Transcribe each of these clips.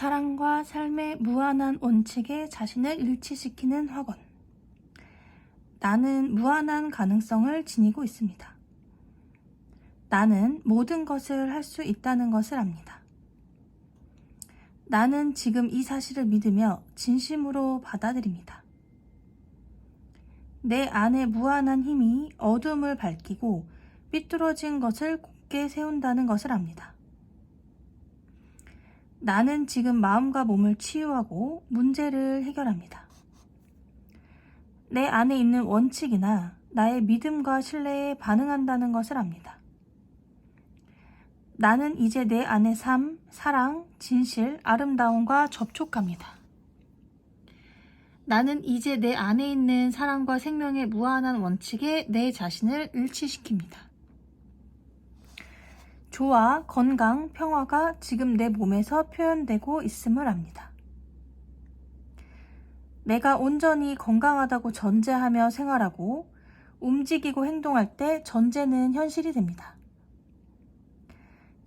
사랑과 삶의 무한한 원칙에 자신을 일치시키는 학원. 나는 무한한 가능성을 지니고 있습니다. 나는 모든 것을 할 수 있다는 것을 압니다. 나는 지금 이 사실을 믿으며 진심으로 받아들입니다. 내 안에 무한한 힘이 어둠을 밝히고 삐뚤어진 것을 굳게 세운다는 것을 압니다. 나는 지금 마음과 몸을 치유하고 문제를 해결합니다. 내 안에 있는 원칙이나 나의 믿음과 신뢰에 반응한다는 것을 압니다. 나는 이제 내 안의 삶, 사랑, 진실, 아름다움과 접촉합니다. 나는 이제 내 안에 있는 사랑과 생명의 무한한 원칙에 내 자신을 일치시킵니다. 조화, 건강, 평화가 지금 내 몸에서 표현되고 있음을 압니다. 내가 온전히 건강하다고 전제하며 생활하고 움직이고 행동할 때 전제는 현실이 됩니다.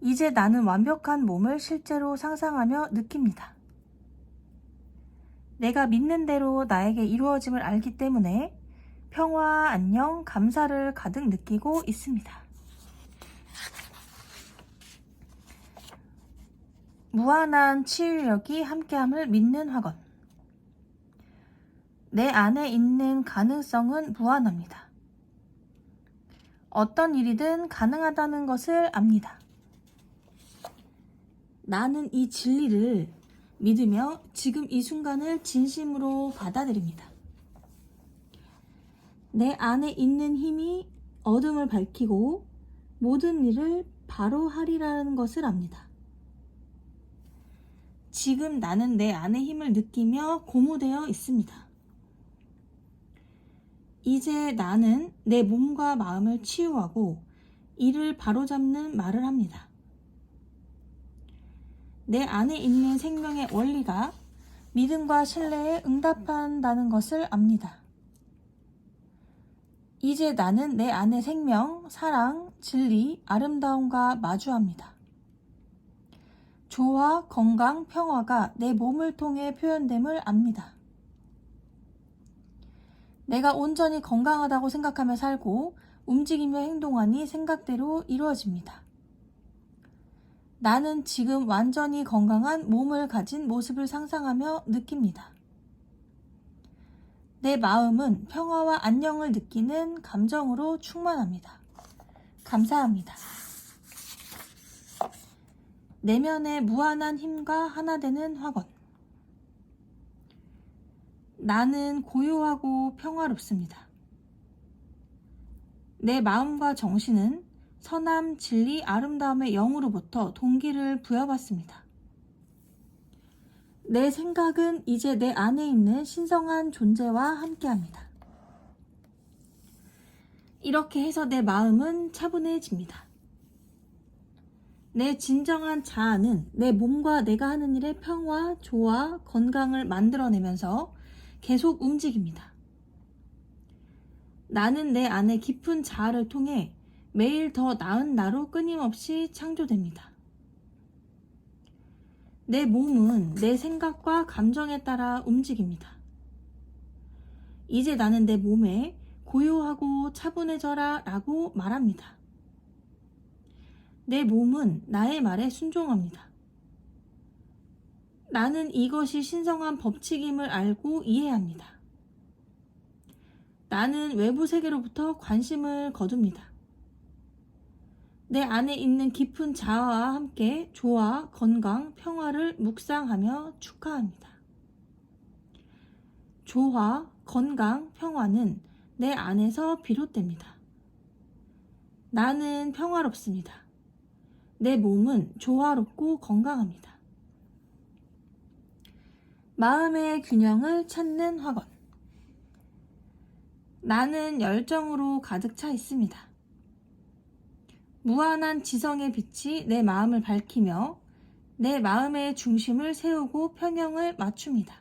이제 나는 완벽한 몸을 실제로 상상하며 느낍니다. 내가 믿는 대로 나에게 이루어짐을 알기 때문에 평화, 안녕, 감사를 가득 느끼고 있습니다. 무한한 치유력이 함께함을 믿는 학원. 내 안에 있는 가능성은 무한합니다. 어떤 일이든 가능하다는 것을 압니다. 나는 이 진리를 믿으며 지금 이 순간을 진심으로 받아들입니다. 내 안에 있는 힘이 어둠을 밝히고 모든 일을 바로 하리라는 것을 압니다. 지금 나는 내 안의 힘을 느끼며 고무되어 있습니다. 이제 나는 내 몸과 마음을 치유하고 이를 바로잡는 말을 합니다. 내 안에 있는 생명의 원리가 믿음과 신뢰에 응답한다는 것을 압니다. 이제 나는 내 안의 생명, 사랑, 진리, 아름다움과 마주합니다. 조화, 건강, 평화가 내 몸을 통해 표현됨을 압니다. 내가 온전히 건강하다고 생각하며 살고 움직이며 행동하니 생각대로 이루어집니다. 나는 지금 완전히 건강한 몸을 가진 모습을 상상하며 느낍니다. 내 마음은 평화와 안녕을 느끼는 감정으로 충만합니다. 감사합니다. 내면의 무한한 힘과 하나 되는 학원. 나는 고요하고 평화롭습니다. 내 마음과 정신은 선함, 진리, 아름다움의 영으로부터 동기를 부여받습니다. 내 생각은 이제 내 안에 있는 신성한 존재와 함께합니다. 이렇게 해서 내 마음은 차분해집니다. 내 진정한 자아는 내 몸과 내가 하는 일의 평화, 조화, 건강을 만들어내면서 계속 움직입니다. 나는 내 안에 깊은 자아를 통해 매일 더 나은 나로 끊임없이 창조됩니다. 내 몸은 내 생각과 감정에 따라 움직입니다. 이제 나는 내 몸에 고요하고 차분해져라 라고 말합니다. 내 몸은 나의 말에 순종합니다. 나는 이것이 신성한 법칙임을 알고 이해합니다. 나는 외부 세계로부터 관심을 거둡니다. 내 안에 있는 깊은 자아와 함께 조화, 건강, 평화를 묵상하며 축하합니다. 조화, 건강, 평화는 내 안에서 비롯됩니다. 나는 평화롭습니다. 내 몸은 조화롭고 건강합니다. 마음의 균형을 찾는 학원. 나는 열정으로 가득 차 있습니다. 무한한 지성의 빛이 내 마음을 밝히며 내 마음의 중심을 세우고 평형을 맞춥니다.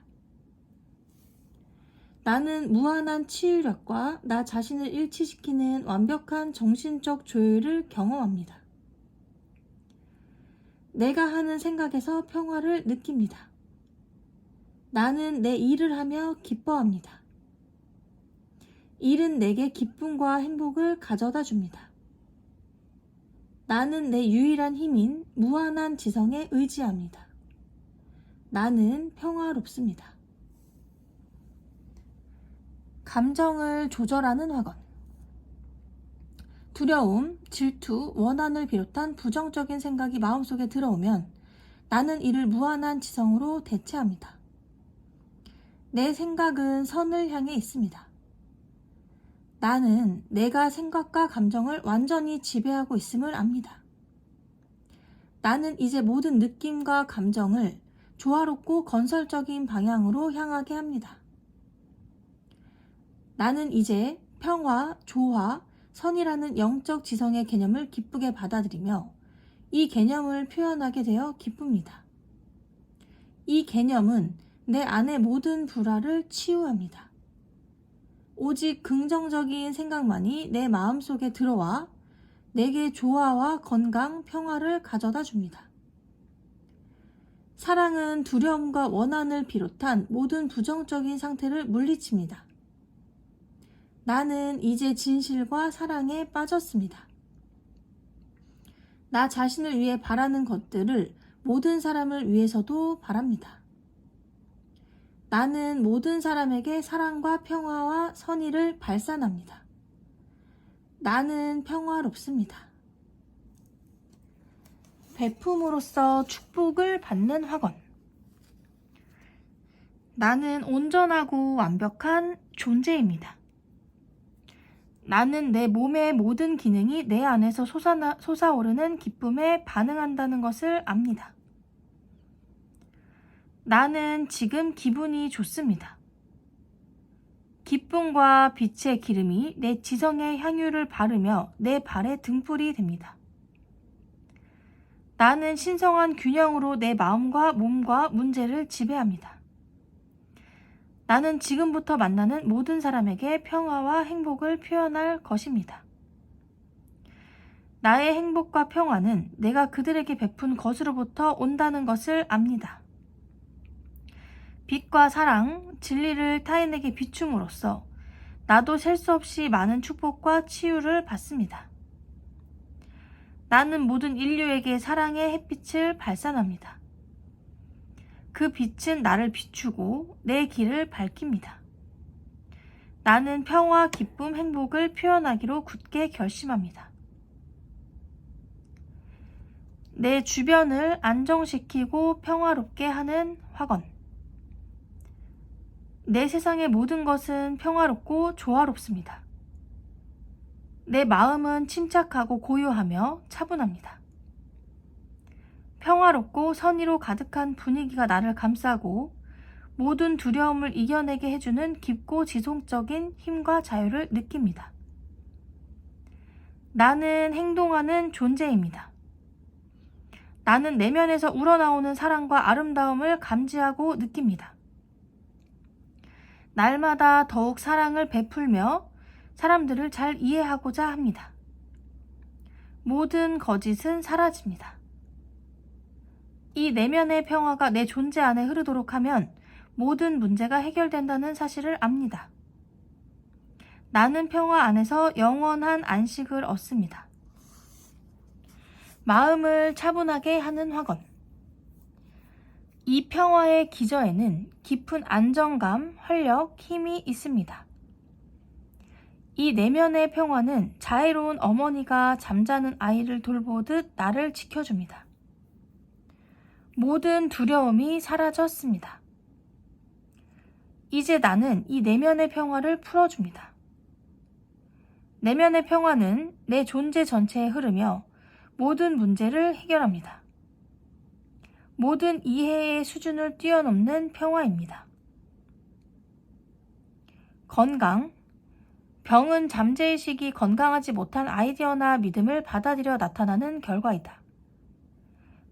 나는 무한한 치유력과 나 자신을 일치시키는 완벽한 정신적 조율을 경험합니다. 내가 하는 생각에서 평화를 느낍니다. 나는 내 일을 하며 기뻐합니다. 일은 내게 기쁨과 행복을 가져다 줍니다. 나는 내 유일한 힘인 무한한 지성에 의지합니다. 나는 평화롭습니다. 감정을 조절하는 학원. 두려움, 질투, 원한을 비롯한 부정적인 생각이 마음속에 들어오면 나는 이를 무한한 지성으로 대체합니다. 내 생각은 선을 향해 있습니다. 나는 내가 생각과 감정을 완전히 지배하고 있음을 압니다. 나는 이제 모든 느낌과 감정을 조화롭고 건설적인 방향으로 향하게 합니다. 나는 이제 평화, 조화, 선이라는 영적 지성의 개념을 기쁘게 받아들이며 이 개념을 표현하게 되어 기쁩니다. 이 개념은 내 안의 모든 불화를 치유합니다. 오직 긍정적인 생각만이 내 마음 속에 들어와 내게 조화와 건강, 평화를 가져다 줍니다. 사랑은 두려움과 원한을 비롯한 모든 부정적인 상태를 물리칩니다. 나는 이제 진실과 사랑에 빠졌습니다. 나 자신을 위해 바라는 것들을 모든 사람을 위해서도 바랍니다. 나는 모든 사람에게 사랑과 평화와 선의를 발산합니다. 나는 평화롭습니다. 베품으로써 축복을 받는 학원. 나는 온전하고 완벽한 존재입니다. 나는 내 몸의 모든 기능이 내 안에서 솟아나, 솟아오르는 기쁨에 반응한다는 것을 압니다. 나는 지금 기분이 좋습니다. 기쁨과 빛의 기름이 내 지성의 향유를 바르며 내 발의 등불이 됩니다. 나는 신성한 균형으로 내 마음과 몸과 문제를 지배합니다. 나는 지금부터 만나는 모든 사람에게 평화와 행복을 표현할 것입니다. 나의 행복과 평화는 내가 그들에게 베푼 것으로부터 온다는 것을 압니다. 빛과 사랑, 진리를 타인에게 비춤으로써 나도 셀 수 없이 많은 축복과 치유를 받습니다. 나는 모든 인류에게 사랑의 햇빛을 발산합니다. 그 빛은 나를 비추고 내 길을 밝힙니다. 나는 평화, 기쁨, 행복을 표현하기로 굳게 결심합니다. 내 주변을 안정시키고 평화롭게 하는 학원. 내 세상의 모든 것은 평화롭고 조화롭습니다. 내 마음은 침착하고 고요하며 차분합니다. 평화롭고 선의로 가득한 분위기가 나를 감싸고 모든 두려움을 이겨내게 해주는 깊고 지속적인 힘과 자유를 느낍니다. 나는 행동하는 존재입니다. 나는 내면에서 우러나오는 사랑과 아름다움을 감지하고 느낍니다. 날마다 더욱 사랑을 베풀며 사람들을 잘 이해하고자 합니다. 모든 거짓은 사라집니다. 이 내면의 평화가 내 존재 안에 흐르도록 하면 모든 문제가 해결된다는 사실을 압니다. 나는 평화 안에서 영원한 안식을 얻습니다. 마음을 차분하게 하는 학원. 이 평화의 기저에는 깊은 안정감, 활력, 힘이 있습니다. 이 내면의 평화는 자애로운 어머니가 잠자는 아이를 돌보듯 나를 지켜줍니다. 모든 두려움이 사라졌습니다. 이제 나는 이 내면의 평화를 풀어줍니다. 내면의 평화는 내 존재 전체에 흐르며 모든 문제를 해결합니다. 모든 이해의 수준을 뛰어넘는 평화입니다. 건강. 병은 잠재의식이 건강하지 못한 아이디어나 믿음을 받아들여 나타나는 결과이다.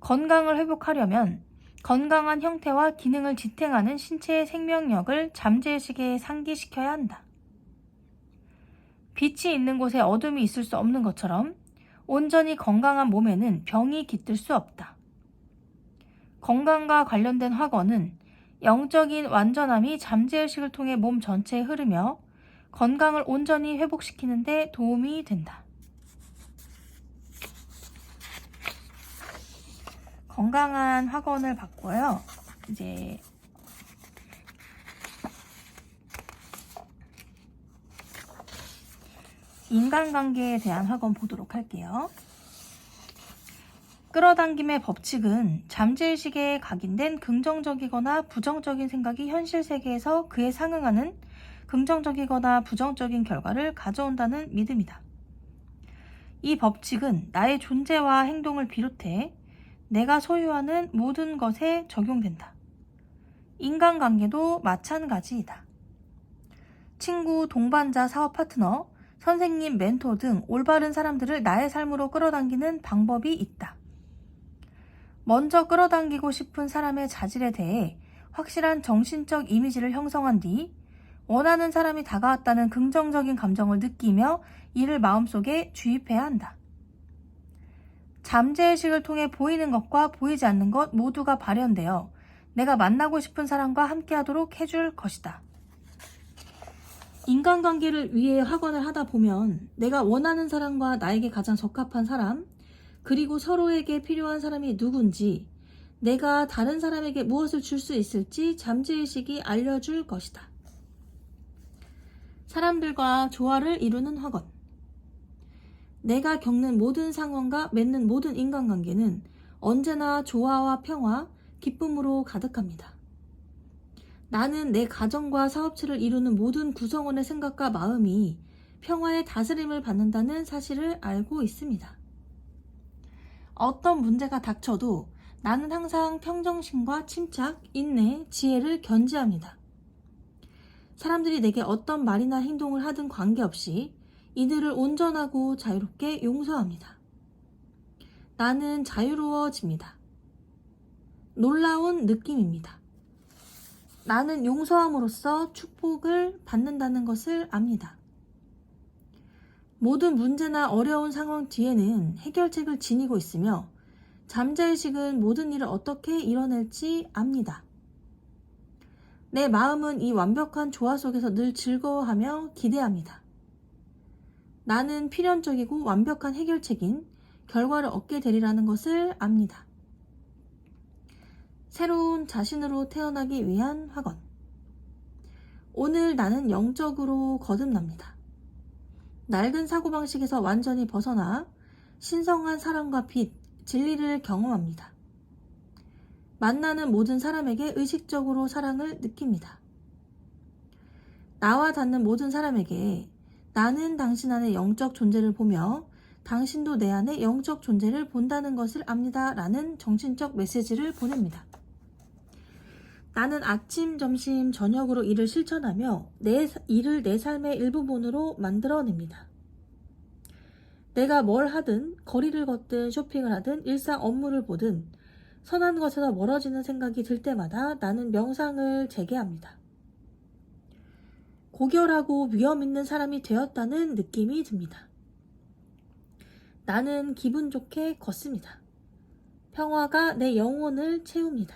건강을 회복하려면 건강한 형태와 기능을 지탱하는 신체의 생명력을 잠재의식에 상기시켜야 한다. 빛이 있는 곳에 어둠이 있을 수 없는 것처럼 온전히 건강한 몸에는 병이 깃들 수 없다. 건강과 관련된 학원은 영적인 완전함이 잠재의식을 통해 몸 전체에 흐르며 건강을 온전히 회복시키는 데 도움이 된다. 건강한 학원을 받고요. 이제 인간관계에 대한 학원 보도록 할게요. 끌어당김의 법칙은 잠재의식에 각인된 긍정적이거나 부정적인 생각이 현실 세계에서 그에 상응하는 긍정적이거나 부정적인 결과를 가져온다는 믿음이다. 이 법칙은 나의 존재와 행동을 비롯해 내가 소유하는 모든 것에 적용된다. 인간관계도 마찬가지이다. 친구, 동반자, 사업 파트너, 선생님, 멘토 등 올바른 사람들을 나의 삶으로 끌어당기는 방법이 있다. 먼저 끌어당기고 싶은 사람의 자질에 대해 확실한 정신적 이미지를 형성한 뒤 원하는 사람이 다가왔다는 긍정적인 감정을 느끼며 이를 마음속에 주입해야 한다. 잠재의식을 통해 보이는 것과 보이지 않는 것 모두가 발현되어 내가 만나고 싶은 사람과 함께하도록 해줄 것이다. 인간관계를 위해 학원을 하다 보면 내가 원하는 사람과 나에게 가장 적합한 사람, 그리고 서로에게 필요한 사람이 누군지, 내가 다른 사람에게 무엇을 줄 수 있을지 잠재의식이 알려줄 것이다. 사람들과 조화를 이루는 학원. 내가 겪는 모든 상황과 맺는 모든 인간관계는 언제나 조화와 평화, 기쁨으로 가득합니다. 나는 내 가정과 사업체를 이루는 모든 구성원의 생각과 마음이 평화의 다스림을 받는다는 사실을 알고 있습니다. 어떤 문제가 닥쳐도 나는 항상 평정심과 침착, 인내, 지혜를 견지합니다. 사람들이 내게 어떤 말이나 행동을 하든 관계없이 이들을 온전하고 자유롭게 용서합니다. 나는 자유로워집니다. 놀라운 느낌입니다. 나는 용서함으로써 축복을 받는다는 것을 압니다. 모든 문제나 어려운 상황 뒤에는 해결책을 지니고 있으며 잠재의식은 모든 일을 어떻게 이뤄낼지 압니다. 내 마음은 이 완벽한 조화 속에서 늘 즐거워하며 기대합니다. 나는 필연적이고 완벽한 해결책인 결과를 얻게 되리라는 것을 압니다. 새로운 자신으로 태어나기 위한 학원. 오늘 나는 영적으로 거듭납니다. 낡은 사고방식에서 완전히 벗어나 신성한 사랑과 빛, 진리를 경험합니다. 만나는 모든 사람에게 의식적으로 사랑을 느낍니다. 나와 닿는 모든 사람에게 나는 당신 안에 영적 존재를 보며 당신도 내 안에 영적 존재를 본다는 것을 압니다. 라는 정신적 메시지를 보냅니다. 나는 아침, 점심, 저녁으로 일을 실천하며 내 일을 내 삶의 일부분으로 만들어냅니다. 내가 뭘 하든 거리를 걷든 쇼핑을 하든 일상 업무를 보든 선한 것에서 멀어지는 생각이 들 때마다 나는 명상을 재개합니다. 고결하고 위험 있는 사람이 되었다는 느낌이 듭니다. 나는 기분 좋게 걷습니다. 평화가 내 영혼을 채웁니다.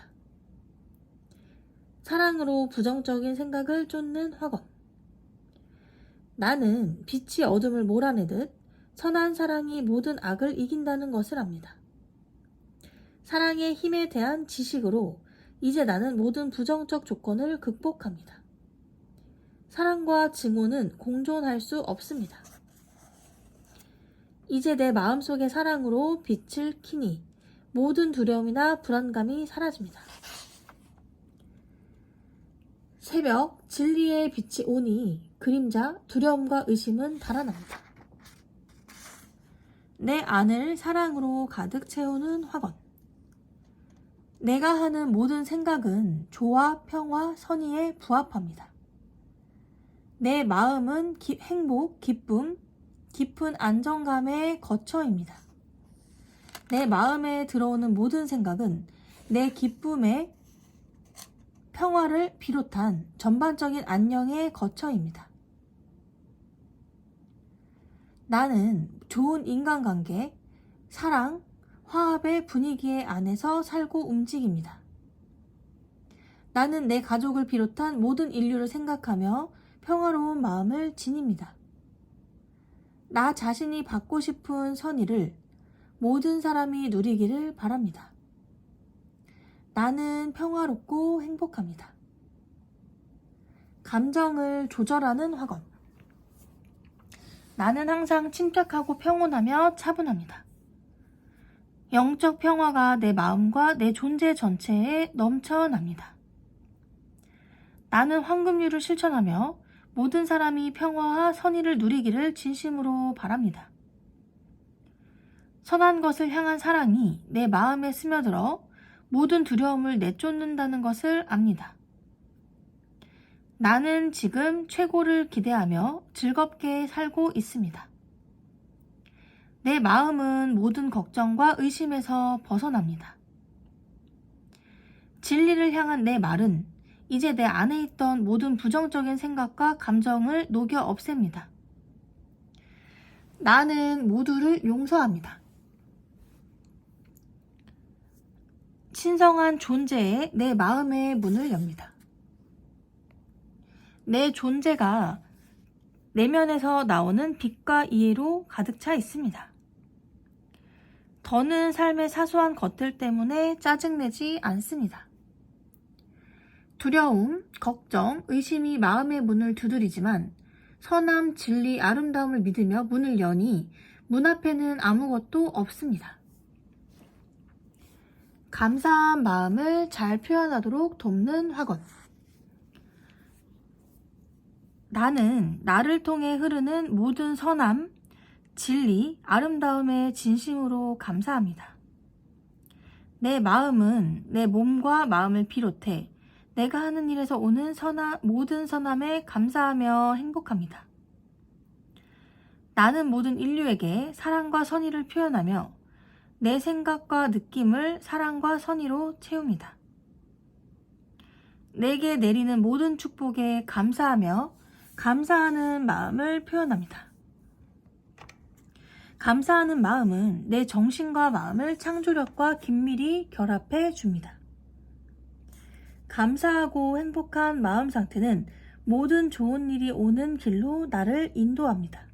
사랑으로 부정적인 생각을 쫓는 학원. 나는 빛이 어둠을 몰아내듯 선한 사랑이 모든 악을 이긴다는 것을 압니다. 사랑의 힘에 대한 지식으로 이제 나는 모든 부정적 조건을 극복합니다. 사랑과 증오는 공존할 수 없습니다. 이제 내 마음속의 사랑으로 빛을 키니 모든 두려움이나 불안감이 사라집니다. 새벽 진리의 빛이 오니 그림자, 두려움과 의심은 달아납니다. 내 안을 사랑으로 가득 채우는 학원. 내가 하는 모든 생각은 조화, 평화, 선의에 부합합니다. 내 마음은 기, 행복, 기쁨, 깊은 안정감의 거처입니다. 내 마음에 들어오는 모든 생각은 내 기쁨의 평화를 비롯한 전반적인 안녕의 거처입니다. 나는 좋은 인간관계, 사랑, 화합의 분위기 안에서 살고 움직입니다. 나는 내 가족을 비롯한 모든 인류를 생각하며 평화로운 마음을 지닙니다. 나 자신이 받고 싶은 선의를 모든 사람이 누리기를 바랍니다. 나는 평화롭고 행복합니다. 감정을 조절하는 학원. 나는 항상 침착하고 평온하며 차분합니다. 영적 평화가 내 마음과 내 존재 전체에 넘쳐납니다. 나는 황금률을 실천하며 모든 사람이 평화와 선의를 누리기를 진심으로 바랍니다. 선한 것을 향한 사랑이 내 마음에 스며들어 모든 두려움을 내쫓는다는 것을 압니다. 나는 지금 최고를 기대하며 즐겁게 살고 있습니다. 내 마음은 모든 걱정과 의심에서 벗어납니다. 진리를 향한 내 말은 이제 내 안에 있던 모든 부정적인 생각과 감정을 녹여 없앱니다. 나는 모두를 용서합니다. 신성한 존재에 내 마음의 문을 엽니다. 내 존재가 내면에서 나오는 빛과 이해로 가득 차 있습니다. 더는 삶의 사소한 것들 때문에 짜증내지 않습니다. 두려움, 걱정, 의심이 마음의 문을 두드리지만 선함, 진리, 아름다움을 믿으며 문을 여니 문 앞에는 아무것도 없습니다. 감사한 마음을 잘 표현하도록 돕는 학원. 나는 나를 통해 흐르는 모든 선함, 진리, 아름다움에 진심으로 감사합니다. 내 마음은 내 몸과 마음을 비롯해 내가 하는 일에서 오는 선함, 모든 선함에 감사하며 행복합니다. 나는 모든 인류에게 사랑과 선의를 표현하며 내 생각과 느낌을 사랑과 선의로 채웁니다. 내게 내리는 모든 축복에 감사하며 감사하는 마음을 표현합니다. 감사하는 마음은 내 정신과 마음을 창조력과 긴밀히 결합해 줍니다. 감사하고 행복한 마음 상태는 모든 좋은 일이 오는 길로 나를 인도합니다.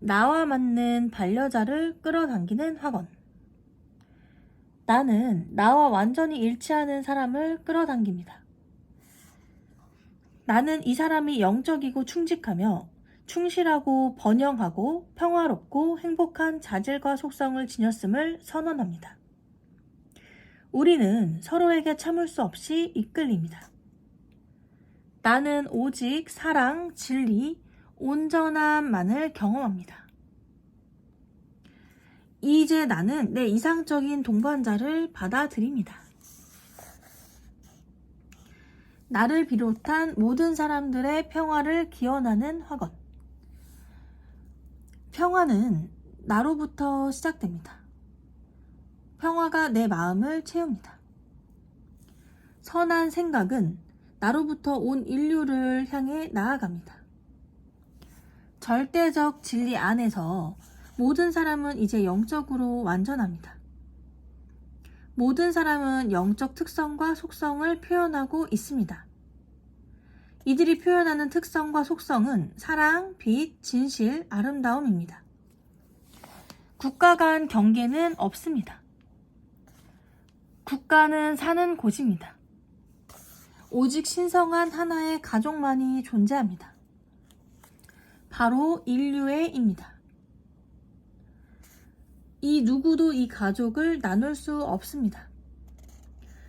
나와 맞는 반려자를 끌어당기는 학원. 나는 나와 완전히 일치하는 사람을 끌어당깁니다. 나는 이 사람이 영적이고 충직하며 충실하고 번영하고 평화롭고 행복한 자질과 속성을 지녔음을 선언합니다. 우리는 서로에게 참을 수 없이 이끌립니다. 나는 오직 사랑, 진리, 온전함만을 경험합니다. 이제 나는 내 이상적인 동반자를 받아들입니다. 나를 비롯한 모든 사람들의 평화를 기원하는 학원. 평화는 나로부터 시작됩니다. 평화가 내 마음을 채웁니다. 선한 생각은 나로부터 온 인류를 향해 나아갑니다. 절대적 진리 안에서 모든 사람은 이제 영적으로 완전합니다. 모든 사람은 영적 특성과 속성을 표현하고 있습니다. 이들이 표현하는 특성과 속성은 사랑, 빛, 진실, 아름다움입니다. 국가 간 경계는 없습니다. 국가는 사는 곳입니다. 오직 신성한 하나의 가족만이 존재합니다. 바로 인류의입니다. 이 누구도 이 가족을 나눌 수 없습니다.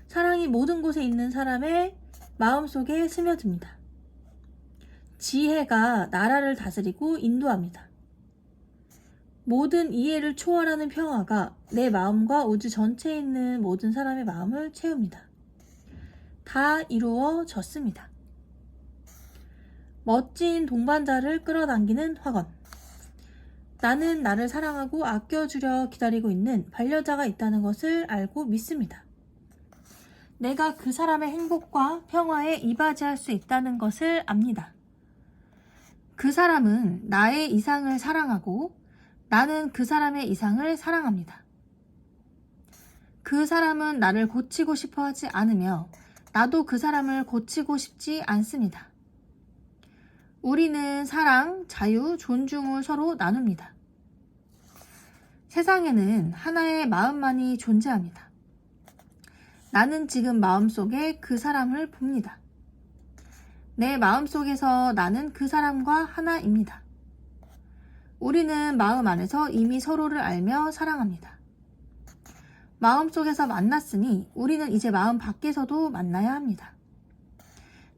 사랑이 모든 곳에 있는 사람의 마음속에 스며듭니다. 지혜가 나라를 다스리고 인도합니다. 모든 이해를 초월하는 평화가 내 마음과 우주 전체에 있는 모든 사람의 마음을 채웁니다. 다 이루어졌습니다. 멋진 동반자를 끌어당기는 학원. 나는 나를 사랑하고 아껴주려 기다리고 있는 반려자가 있다는 것을 알고 믿습니다. 내가 그 사람의 행복과 평화에 이바지할 수 있다는 것을 압니다. 그 사람은 나의 이상을 사랑하고 나는 그 사람의 이상을 사랑합니다. 그 사람은 나를 고치고 싶어 하지 않으며 나도 그 사람을 고치고 싶지 않습니다. 우리는 사랑, 자유, 존중을 서로 나눕니다. 세상에는 하나의 마음만이 존재합니다. 나는 지금 마음속에 그 사람을 봅니다. 내 마음속에서 나는 그 사람과 하나입니다. 우리는 마음 안에서 이미 서로를 알며 사랑합니다. 마음 속에서 만났으니 우리는 이제 마음 밖에서도 만나야 합니다.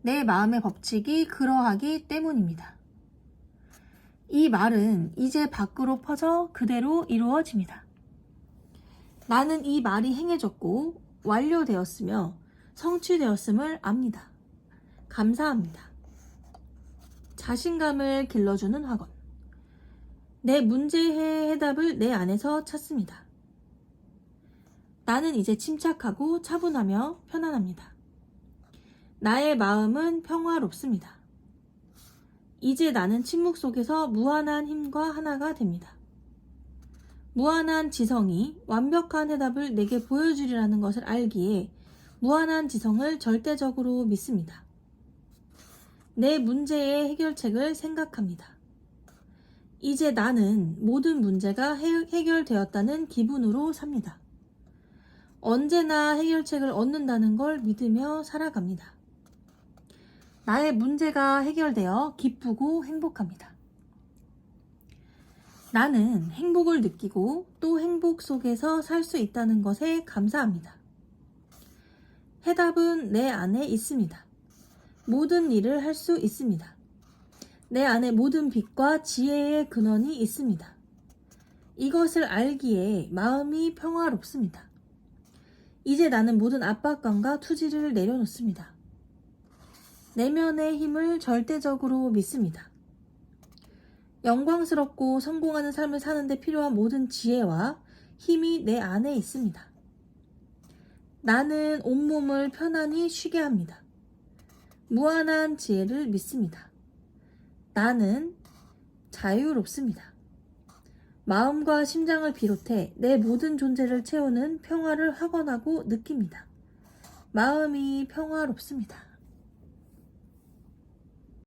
내 마음의 법칙이 그러하기 때문입니다. 이 말은 이제 밖으로 퍼져 그대로 이루어집니다. 나는 이 말이 행해졌고 완료되었으며 성취되었음을 압니다. 감사합니다. 자신감을 길러주는 학원. 내 문제의 해답을 내 안에서 찾습니다. 나는 이제 침착하고 차분하며 편안합니다. 나의 마음은 평화롭습니다. 이제 나는 침묵 속에서 무한한 힘과 하나가 됩니다. 무한한 지성이 완벽한 해답을 내게 보여주리라는 것을 알기에 무한한 지성을 절대적으로 믿습니다. 내 문제의 해결책을 생각합니다. 이제 나는 모든 문제가 해, 해결되었다는 기분으로 삽니다. 언제나 해결책을 얻는다는 걸 믿으며 살아갑니다. 나의 문제가 해결되어 기쁘고 행복합니다. 나는 행복을 느끼고 또 행복 속에서 살 수 있다는 것에 감사합니다. 해답은 내 안에 있습니다. 모든 일을 할 수 있습니다. 내 안에 모든 빛과 지혜의 근원이 있습니다. 이것을 알기에 마음이 평화롭습니다. 이제 나는 모든 압박감과 투지를 내려놓습니다. 내면의 힘을 절대적으로 믿습니다. 영광스럽고 성공하는 삶을 사는데 필요한 모든 지혜와 힘이 내 안에 있습니다. 나는 온몸을 편안히 쉬게 합니다. 무한한 지혜를 믿습니다. 나는 자유롭습니다. 마음과 심장을 비롯해 내 모든 존재를 채우는 평화를 확언하고 느낍니다. 마음이 평화롭습니다.